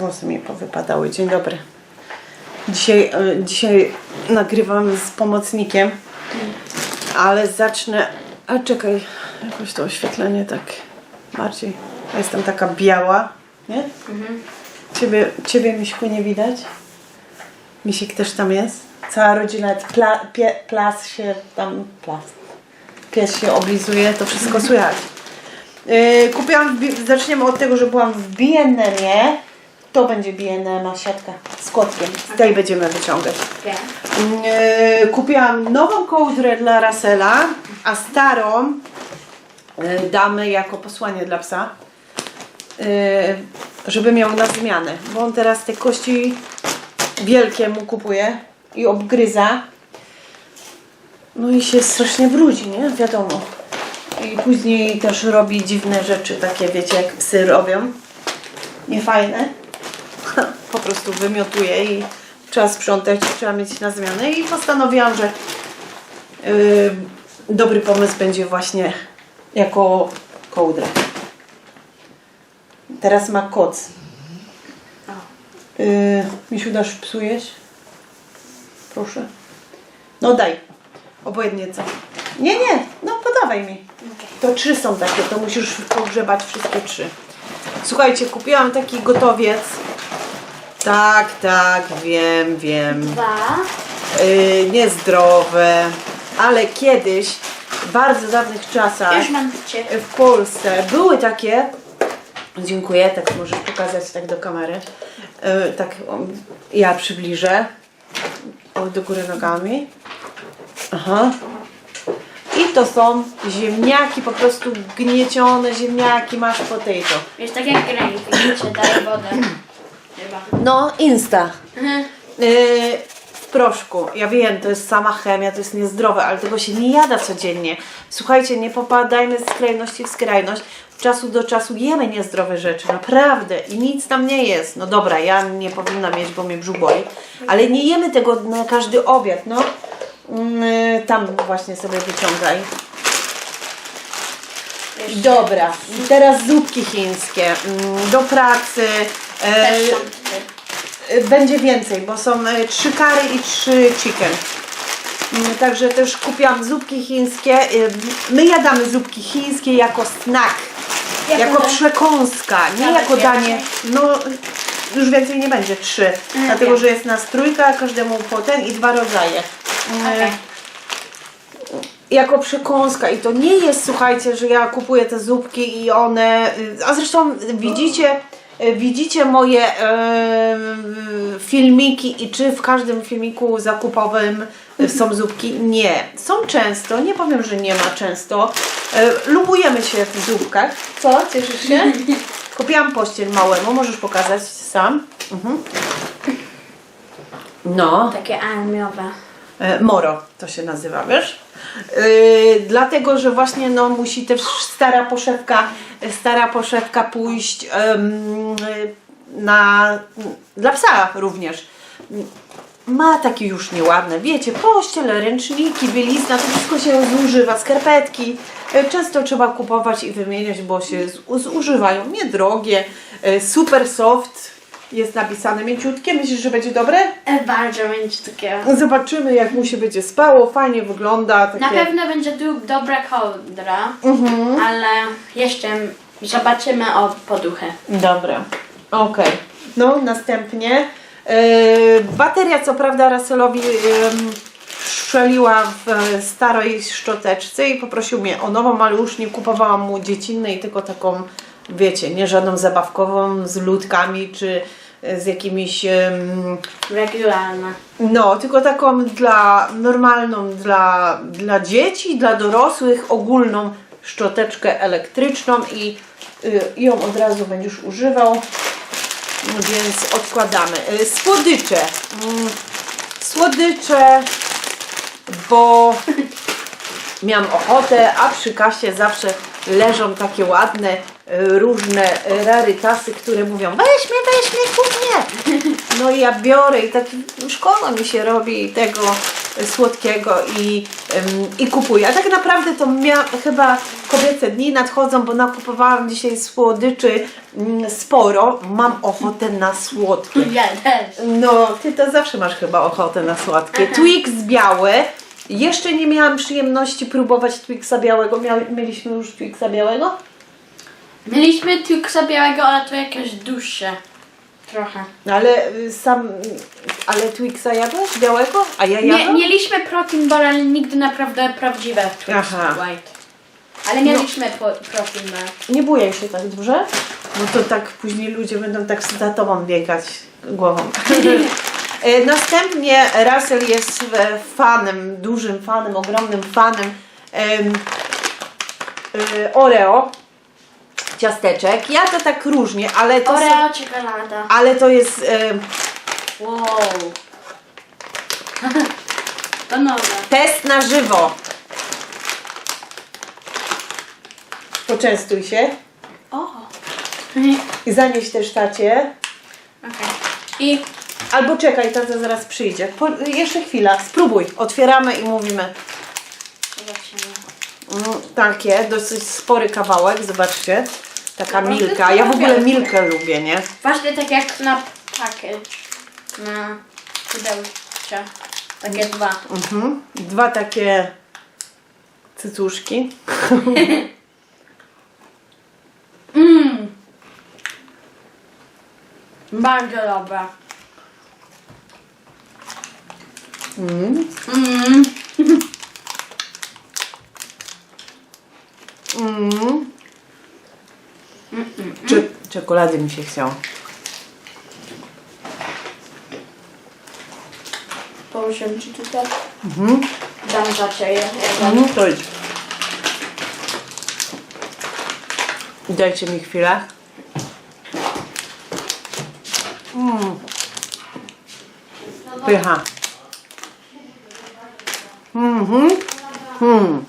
Włosy mi powypadały. Dzień dobry. Dzisiaj, e, dzisiaj nagrywam z pomocnikiem, ale zacznę. A czekaj, jakoś to oświetlenie tak bardziej. Ja jestem taka biała, nie? Ciebie, ciebie Miśku nie widać? Misik też tam jest. Cała rodzina, pla, pie, plas się tam, plas, pies się oblizuje, to wszystko słychać. Yy, kupiłam, zaczniemy od tego, że byłam w B&M-ie. To będzie B&M siatka z kotkiem. Z tej będziemy wyciągać. Okej. Yy, kupiłam nową kołdrę dla Rasela, a starą yy, damy jako posłanie dla psa. Yy, żeby miał na zmianę, bo on teraz te kości wielkie mu kupuje i obgryza. No i się strasznie brudzi, nie? Wiadomo. I później też robi dziwne rzeczy, takie wiecie, jak psy robią. Niefajne. Po prostu wymiotuje i trzeba sprzątać, trzeba mieć na zmianę. I postanowiłam, że yy, dobry pomysł będzie właśnie jako kołdra. Teraz ma koc. Yy, Misiu, dasz psujesz? Proszę. No daj. Obojętnie co. Nie, nie. No podawaj mi. To trzy są takie, to musisz pogrzebać wszystkie trzy. Słuchajcie, kupiłam taki gotowiec. Tak, tak, wiem, wiem. Dwa. Yy, niezdrowe, ale kiedyś, w bardzo dawnych czasach Już mam trzy. w Polsce były takie. Dziękuję, tak możesz pokazać tak do kamery. Yy, tak o, ja przybliżę. O, do góry nogami. Aha. I to są ziemniaki, po prostu gniecione ziemniaki, masz potato. Jest tak jak grani, widzicie, daję wodę. No, Insta. Mhm. Yy, w proszku. Ja wiem, to jest sama chemia, to jest niezdrowe, ale tego się nie jada codziennie. Słuchajcie, nie popadajmy z skrajności w skrajność. Od czasu do czasu jemy niezdrowe rzeczy, naprawdę. I nic tam nie jest. No dobra, ja nie powinnam mieć, bo mnie brzuch boli. Ale nie jemy tego na każdy obiad, no. Yy, tam właśnie sobie wyciągaj. Dobra, i teraz zupki chińskie. Mm, Do pracy. E, Też. Y, Będzie więcej, bo są y, trzy curry i trzy chicken. Mm, Także też kupiłam zupki chińskie. My jadamy zupki chińskie jako snack, Ja jako będę- przekąska, nie Nawet jako danie. No już więcej nie będzie, trzy. Dlatego, wiem. że jest nas trójka, każdemu po ten i dwa rodzaje. Mm, Okej. jako przekąska i to nie jest, słuchajcie, że ja kupuję te zupki i one, y, a zresztą widzicie, widzicie moje e, filmiki i czy w każdym filmiku zakupowym są zupki? Nie. Są często, nie powiem, że nie ma często. E, lubujemy się w zupkach. Co? Cieszysz się? Kupiłam pościel małemu, możesz pokazać sam. Mhm. No. Takie armiowe. E, Moro to się nazywa, wiesz? Yy, dlatego, że właśnie no, musi też stara poszewka, stara poszewka pójść em, na, dla psa również. Ma takie już nieładne, wiecie, pościel, ręczniki, bielizna, to wszystko się zużywa, skarpetki. E, Często trzeba kupować i wymieniać, bo się zużywają, niedrogie, super soft, jest napisane mięciutkie. Myślisz, że będzie dobre? E, bardzo takie. Zobaczymy, jak mu się będzie spało. Fajnie wygląda. Takie... Na pewno będzie tu dobra kołdra, ale jeszcze zobaczymy o poduchę. Dobra, okej. No, następnie. Yy, bateria, co prawda, Russellowi yy, strzeliła w e, starej szczoteczce i poprosił mnie o nową, ale już nie kupowałam mu dziecinnej, tylko taką, wiecie, nie żadną zabawkową z ludkami czy e, z jakimiś. em, Regularna. No, tylko taką dla normalną dla, dla dzieci, dla dorosłych, ogólną szczoteczkę elektryczną i y, ją od razu będziesz używał. Więc odkładamy. Y, słodycze. Mm, słodycze, bo miałam ochotę, a przy kasie zawsze leżą takie ładne, y, różne y, rarytasy, które mówią weź mnie, weź mnie, kup mnie. No i ja biorę i tak szkoda mi się robi tego słodkiego i, i kupuję. A tak naprawdę to mia, chyba kobiece dni nadchodzą, bo nakupowałam dzisiaj słodyczy mm, sporo. Mam ochotę na słodkie. Ja też. No, ty to zawsze masz chyba ochotę na słodkie. Twix biały. Jeszcze nie miałam przyjemności próbować Twixa białego. Mia- mieliśmy już Twixa białego? Mieliśmy Tuxa białego, ale to jakieś dłuższe. Trochę. Ale y, sam, ale Twixa jadłeś białego? A ja Nie, jadłam? mieliśmy protein bar, ale nigdy naprawdę prawdziwe Twix Aha. White. Ale mieliśmy po, protein bar. Nie bujaj się tak dobrze, bo to tak później ludzie będą tak za tobą biegać głową. E, Następnie Russell jest e, fanem, dużym fanem, ogromnym fanem em, e, Oreo ciasteczek. Ja to tak różnie, ale to, są, Oreo czekolada. ale to jest em, Wow. to nowe. test na żywo. Poczęstuj się O. Okej. i zanieś też tacie. I Albo czekaj, tata zaraz przyjdzie. Po, jeszcze chwila, spróbuj. Otwieramy i mówimy. zobaczymy. Mm, takie, dosyć spory kawałek, zobaczcie. Taka Naprawdę milka. Ja w ogóle milkę lubię, nie? Właśnie tak jak na package. Na pudełcze. Takie dwa. Mhm. Dwa takie cycuszki. Mmm. Bardzo dobre. Mm. Mmm. Mm. Cze- czekolady mi się chciało. Położę ci tutaj. Mhm. Dam za ciebie. Mhm, to idź. Dajcie mi chwilę. Mm. Pycha. Mhm. Mm.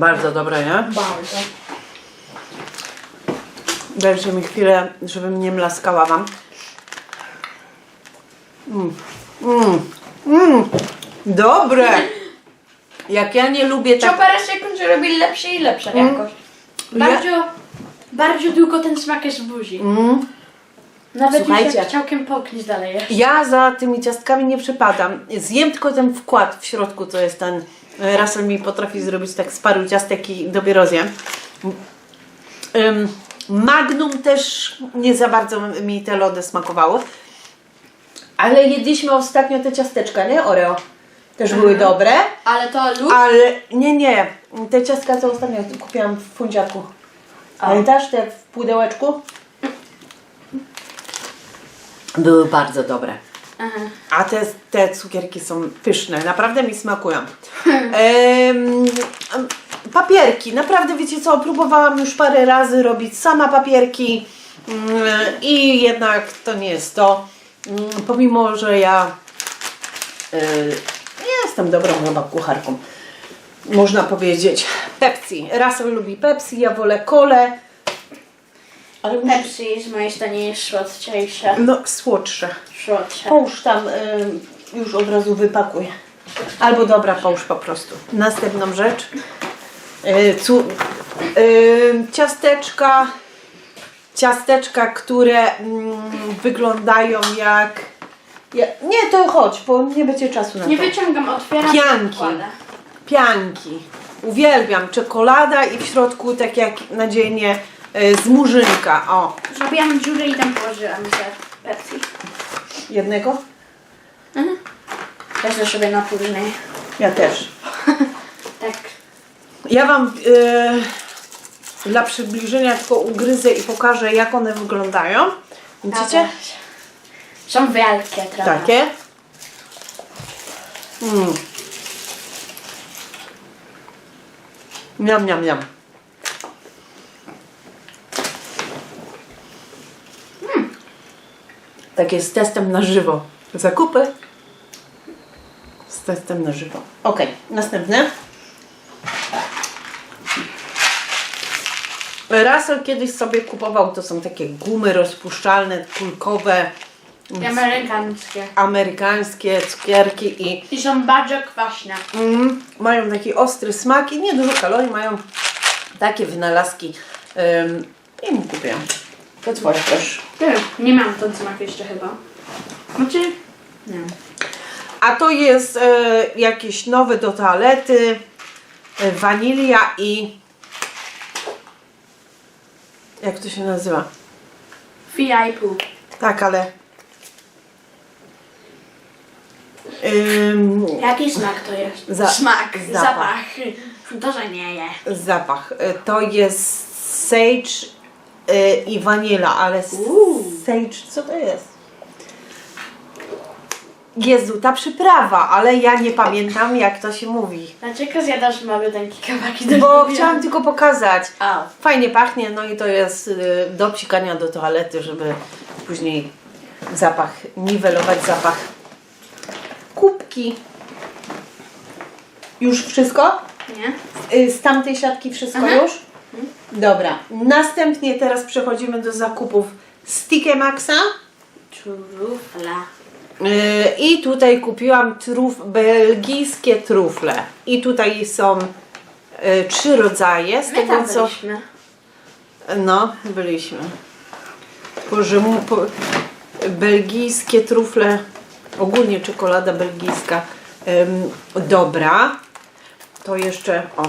Bardzo dobre, nie? Bardzo. Dajcie mi chwilę, żebym nie mlaskała wam. Mm. Mm. Mm. Dobre! Jak ja nie lubię tak... Co parę sekund robi lepsze i lepsze jakoś. Bardzo, bardzo długo ten smak jest w buzi. Mm. Nawet Słuchajcie. już jak całkiem połknąć dalej. Ja za tymi ciastkami nie przepadam. Zjem tylko ten wkład w środku, co jest ten. Russell mi potrafi zrobić tak z paru ciastek i dopiero zjem. Magnum też nie za bardzo mi te lody smakowały. Ale jedliśmy ostatnio te ciasteczka, nie? Oreo. Też były dobre. Ale to lód? Ale nie, nie. Te ciastka, co ostatnio kupiłam w fundziaku. Pamiętasz te w pudełeczku? Były bardzo dobre. Aha. A te, te cukierki są pyszne, naprawdę mi smakują. Papierki, naprawdę wiecie co, próbowałam już parę razy robić sama papierki mm, i jednak to nie jest to. Mm, Pomimo, że ja y, jestem dobrą chyba kucharką, można powiedzieć. Pepsi, Russell lubi Pepsi, ja wolę kolę. Ale muszę- Pepsi jest słodniejsze. no słodsze. Słodsze. Połóż tam, y, już od razu wypakuj. Albo dobra, połóż po prostu. Następną rzecz. Y, cu, y, ciasteczka. Ciasteczka, które mm, wyglądają jak. Ja, nie, to chodź, bo nie będzie czasu na Nie to. wyciągam, otwieram Pianki. i. Pianki. Uwielbiam. Czekolada i w środku tak jak na dzienie y, z murzynka. O, Zrobiłam dziurę i tam położyłam ze Pepsi. jednego? Wezmę sobie na później. Ja też. Tak. Ja Wam e, dla przybliżenia tylko ugryzę i pokażę, jak one wyglądają. Widzicie? Są wielkie trochę. Takie. Mm. Miam, miam, miam. Tak jest z testem na żywo. Zakupy z testem na żywo. Ok, następne. Russell kiedyś sobie kupował, to są takie gumy rozpuszczalne, kulkowe, I amerykańskie. amerykańskie cukierki i I są bardzo kwaśne. mm, mają taki ostry smak i nie dużo kalorii, mają takie wynalazki. Ym, I mu kupiłam. To twoje też. Ty, Nie mam ten smak jeszcze chyba. Znaczy, nie. A to jest e, jakieś nowe do toalety, e, wanilia i jak to się nazywa? Fija i pół. Tak, ale ym, Jaki smak to jest? Za- smak, zapach. zapach. To, że nie je. zapach. E, To jest sage e, i wanila, ale Uuu. sage co to jest? Jezu, ta przyprawa, ale ja nie pamiętam jak to się mówi. Dlaczego zjadasz maluteńkie kawałki do Bo lubię? chciałam tylko pokazać. A, Fajnie pachnie, no i to jest y, do psikania do toalety, żeby później zapach, niwelować zapach. Kubki. Już wszystko? nie? Y, Z tamtej siatki wszystko Mhm. już? Dobra. Następnie teraz przechodzimy do zakupów Sticky Maxa. Trufla. Y, I tutaj kupiłam truf, belgijskie trufle. I tutaj są y, trzy rodzaje. Z My tego co. byliśmy. No, byliśmy. Rzymu, po, belgijskie trufle, ogólnie czekolada belgijska, em, dobra. To jeszcze, o,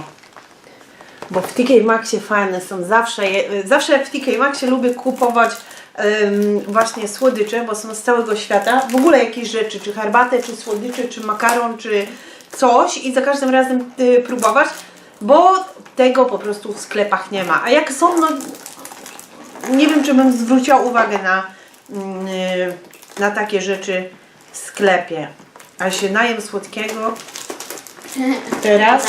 bo w TK Maxie fajne są zawsze, zawsze w TK Maxie lubię kupować właśnie słodycze, bo są z całego świata, w ogóle jakieś rzeczy, czy herbatę, czy słodycze, czy makaron, czy coś i za każdym razem y, próbować, bo tego po prostu w sklepach nie ma. A jak są, no nie wiem, czy bym zwróciła uwagę na, mm, y, na takie rzeczy w sklepie. A się najem słodkiego teraz.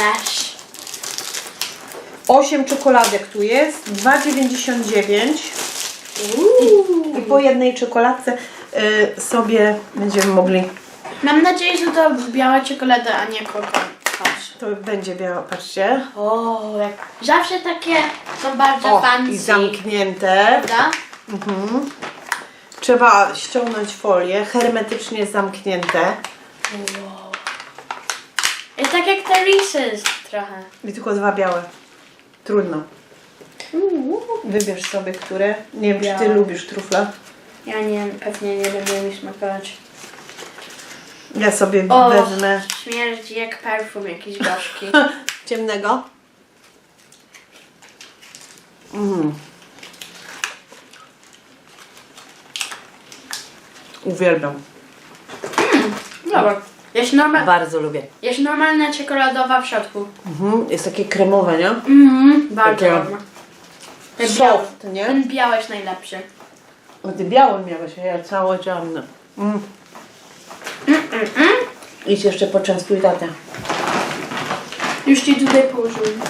Też. 8 czekoladek tu jest, 2,99 Uuu. i po jednej czekoladce y, sobie będziemy mogli, Mam nadzieję, że to biała czekolada, a nie kokos. to będzie biała, patrzcie. O, jak... Zawsze takie są bardzo O, fancy. i zamknięte. Prawda? Mhm. Trzeba ściągnąć folię, hermetycznie zamknięte. Jest tak jak te Reese's trochę. I tylko dwa białe. Trudno. Wybierz sobie, które. Nie wiem, czy ty Białe. lubisz trufla. Ja nie, pewnie nie będę mi smakować. Ja sobie O, wezmę śmierdzi jak perfum jakiś gorzki. ciemnego. Mm. Uwielbiam. Dobra. Jest, norma Bardzo lubię. jest normalna czekoladowa w środku. Mhm. Jest takie kremowe, nie? Mhm, bardzo Takie- ładna. Ten biały, Soft, nie? ten biały jest najlepszy. A ty białe miałeś, a ja całe czarne. Mm. Idź jeszcze poczęstuj tatę. Już ci tutaj położyłem.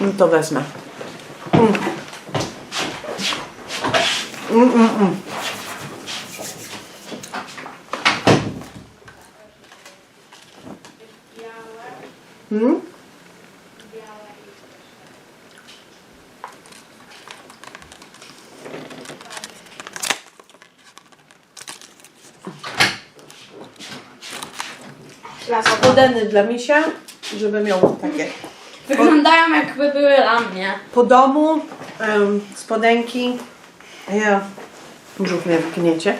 No to wezmę. Mm. Mm, mm, mm. Mm? Podeny dla misia, żeby miał takie Wyglądają jakby były dla mnie. po domu em, spodenki. Ja brzuch mnie wgniecie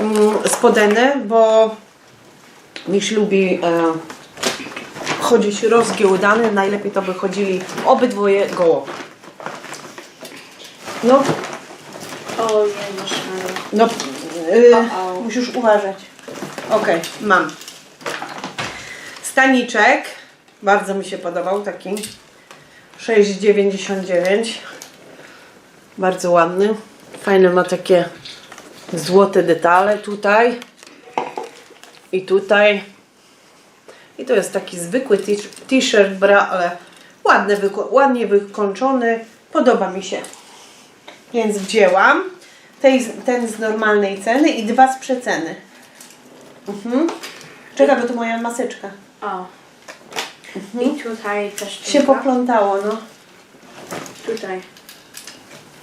mm, spodeny, bo Miś lubi e, chodzić rozgiełdany. Najlepiej to by chodzili obydwoje goło no, O Jezus Maria. no y, O-o. musisz uważać. Okej, mam staniczek. Bardzo mi się podobał taki 6,99 bardzo ładny. Fajne ma takie złote detale tutaj. I tutaj. I to jest taki zwykły t-shirt bra, ale ładny, ładnie wykończony. Podoba mi się. Więc wzięłam tej, ten z normalnej ceny i dwa z przeceny mhm. czekaj, bo to moja maseczka O. I tutaj też się druga. poplątało, no. Tutaj.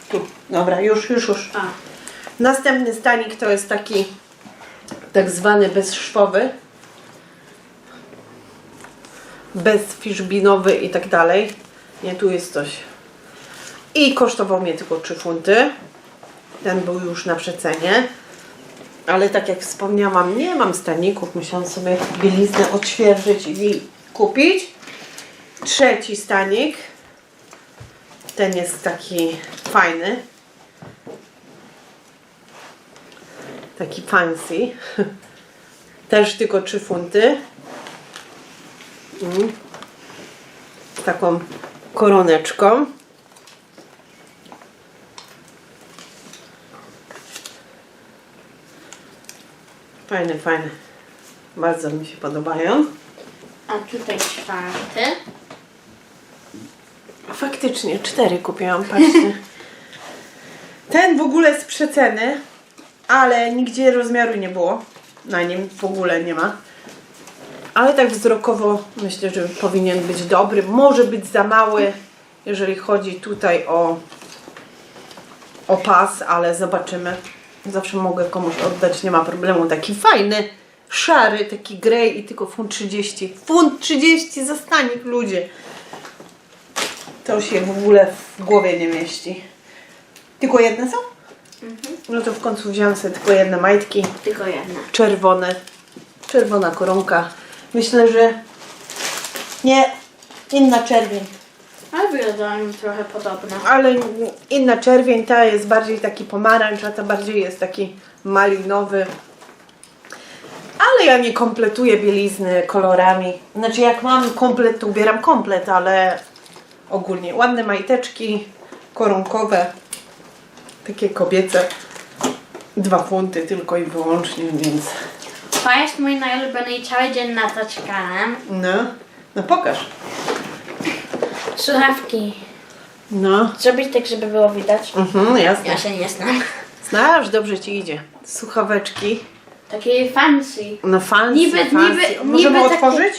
Tu, dobra, już, już, już. A. Następny stanik to jest taki tak zwany bezszwowy. Bezfiszbinowy i tak dalej. Nie, tu jest coś. I kosztował mnie tylko 3 funty. Ten był już na przecenie. Ale tak jak wspomniałam, nie mam staników. Musiałam sobie bieliznę odświeżyć i kupić. Trzeci stanik. Ten jest taki fajny. Taki fancy. Też tylko 3 funty. Mm. Taką koroneczką. Fajne, fajne. Bardzo mi się podobają. A tutaj czwarty. Faktycznie, cztery kupiłam, patrzcie. Ten w ogóle z przeceny, ale nigdzie rozmiaru nie było. Na nim w ogóle nie ma. Ale tak wzrokowo myślę, że powinien być dobry. Może być za mały, jeżeli chodzi tutaj o, o pas, ale zobaczymy. Zawsze mogę komuś oddać, nie ma problemu. Taki fajny, szary, taki grey i tylko funt 30. Funt 30 za stanik, ludzie. To się w ogóle w głowie nie mieści. Tylko jedne są? No to w końcu wziąłem sobie tylko jedne majtki. Tylko jedna. Czerwone. Czerwona koronka. Myślę, że nie, inna czerwień. Ale wyglądają trochę podobne. Ale inna czerwień, ta jest bardziej taki pomarańcz, a ta bardziej jest taki malinowy. Ale ja nie kompletuję bielizny kolorami. Znaczy jak mam komplet, to ubieram komplet, ale ogólnie ładne majteczki koronkowe, takie kobiece. Dwa funty tylko i wyłącznie, więc To jest mój najulubiony cały dzień na to czekałem. no, no pokaż. Słuchawki. No, Zrobić tak, żeby było widać. mhm, jasne. Ja się nie znam. Znasz, dobrze ci idzie. Słuchaweczki. Takie fancy. No fancy, Niby- fancy. niby- Możemy niby takie- otworzyć?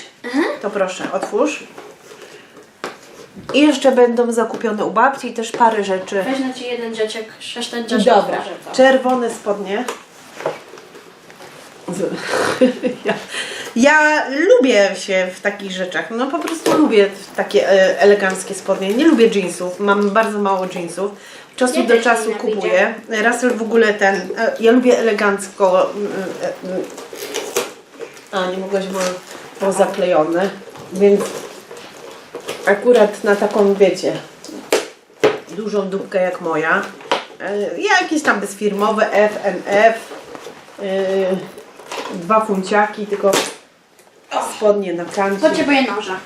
To proszę, otwórz. I jeszcze będą zakupione u babci też parę rzeczy. Weź ci jeden rzeczek, resztę też Dobra, czerwone spodnie. Ja, ja lubię się w takich rzeczach. No po prostu lubię takie e, eleganckie spodnie. Nie lubię jeansów. Mam bardzo mało jeansów. Czasu Ja do czasu kupuję. Russell w ogóle ten. e, Ja lubię elegancko. e. A, nie mogłaś, bo było zaklejone. Więc akurat na taką, wiecie, dużą dupkę jak moja. E, Jakieś tam bezfirmowe FNF. e, Dwa funciaki, tylko spodnie na kancie. Potrzebuję noża.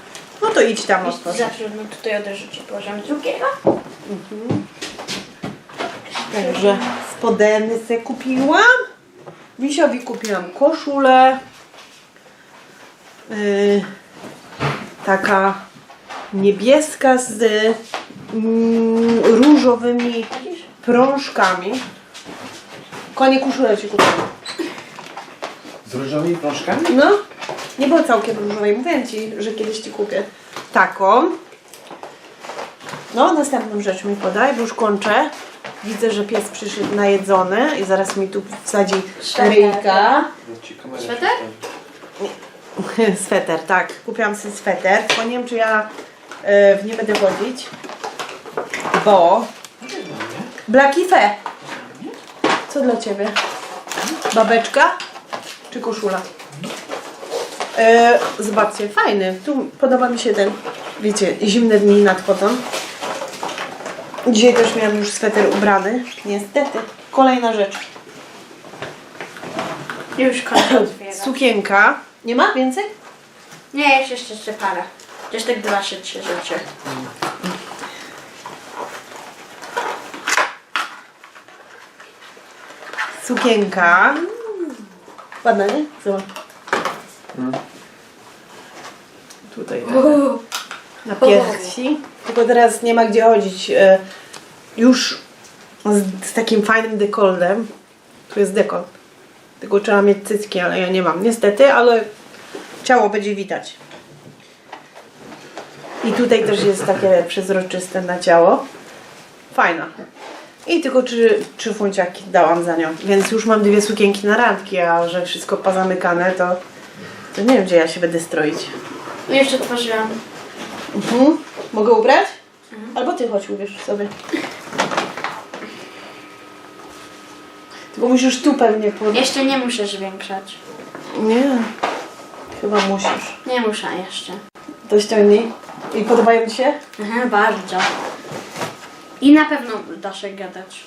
No to idź tam Jest otworz. za trudno, tutaj od razu ci położymy drugiego. Także spodeny se kupiłam. Wisiowi kupiłam koszulę. Yy, taka niebieska z mm, różowymi prążkami. Konie koszulę ci kupiłam. Z różowymi prążkami? No, nie było całkiem różowej. Mówiłem Ci, że kiedyś Ci kupię taką. No, następną rzecz mi podaj, bo już kończę. Widzę, że pies przyszedł najedzony i zaraz mi tu wsadzi Sweter. ryjka. Sweter? Sweter, tak. Kupiłam sobie sweter, tylko nie wiem, czy ja e, w nie będę chodzić, bo... Blaki fe. Co dla Ciebie? Babeczka czy koszula? E, zobaczcie, fajny. Tu podoba mi się ten, wiecie, zimne dni nadchodzą. Dzisiaj też miałam już sweter ubrany. Niestety. Kolejna rzecz. Już kończę. Sukienka. Nie ma więcej? Nie, jest jeszcze jeszcze parę. Jest tak dwa czy trzy rzeczy. Sukienka. Ładna, nie? Zobacz. Tutaj na piersi. Tylko teraz nie ma gdzie chodzić. e, Już z, z takim fajnym dekoltem. Tu jest dekolt. Tylko trzeba mieć cycki, ale ja nie mam. Niestety, ale ciało będzie widać. I tutaj też jest takie przezroczyste na ciało. Fajna. I tylko trzy, trzy funciaki dałam za nią. Więc już mam dwie sukienki na randki, a że wszystko pozamykane, to, to nie wiem, gdzie ja się będę stroić. I jeszcze tworzyłam. Mhm. Mogę ubrać? Albo ty chodź, ubierz sobie. Tylko musisz tu pewnie pod... Jeszcze nie muszę zwiększać. Nie. Chyba musisz. Nie muszę jeszcze. To ściągnij. I podobają ci się? Aha, bardzo. I na pewno da się gadać.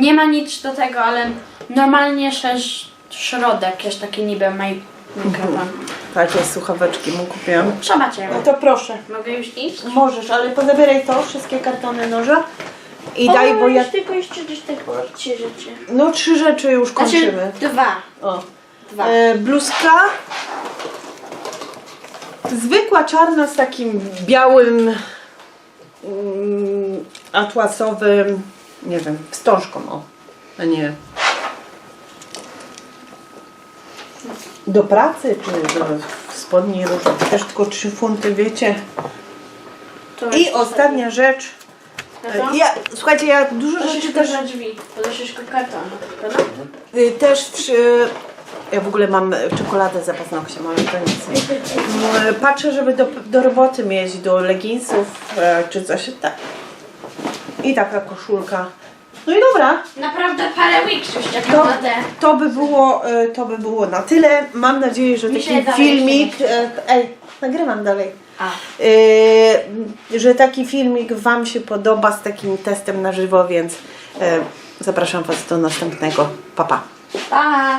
Nie ma nic do tego, ale normalnie też środek jest taki niby maj mikrofon. Takie słuchaweczki mu kupiłam. Zobaczymy. No to proszę. Mogę już iść? Możesz, ale pozabieraj to, wszystkie kartony noża. I daj, bo ja... tylko jeszcze gdzieś tylko trzy rzeczy. No trzy rzeczy już kończymy. Znaczy, dwa. O. Dwa. E, bluzka. Zwykła czarna z takim białym mm, atłasowym, nie wiem, wstążką, o. A nie. Do pracy, czy do spodni różne. Też tylko 3 funty, wiecie. I ostatnia rzecz. No? Ja, słuchajcie, ja dużo rzeczy też za drzwi, troszeczkę kartonu, prawda? Y, Też przy... Ja w ogóle mam czekoladę za paznokciem, ale to nic. Mm, Patrzę, żeby do, do roboty mieć, do leginsów e, czy coś. Tak. I taka koszulka. No i dobra, Naprawdę parę weeks już czekam to, to, by było, e, to by było na tyle. Mam nadzieję, że taki filmik... e, Ej, nagrywam dalej. E, że taki filmik Wam się podoba z takim testem na żywo, więc e, zapraszam Was do następnego. Pa, pa. Pa!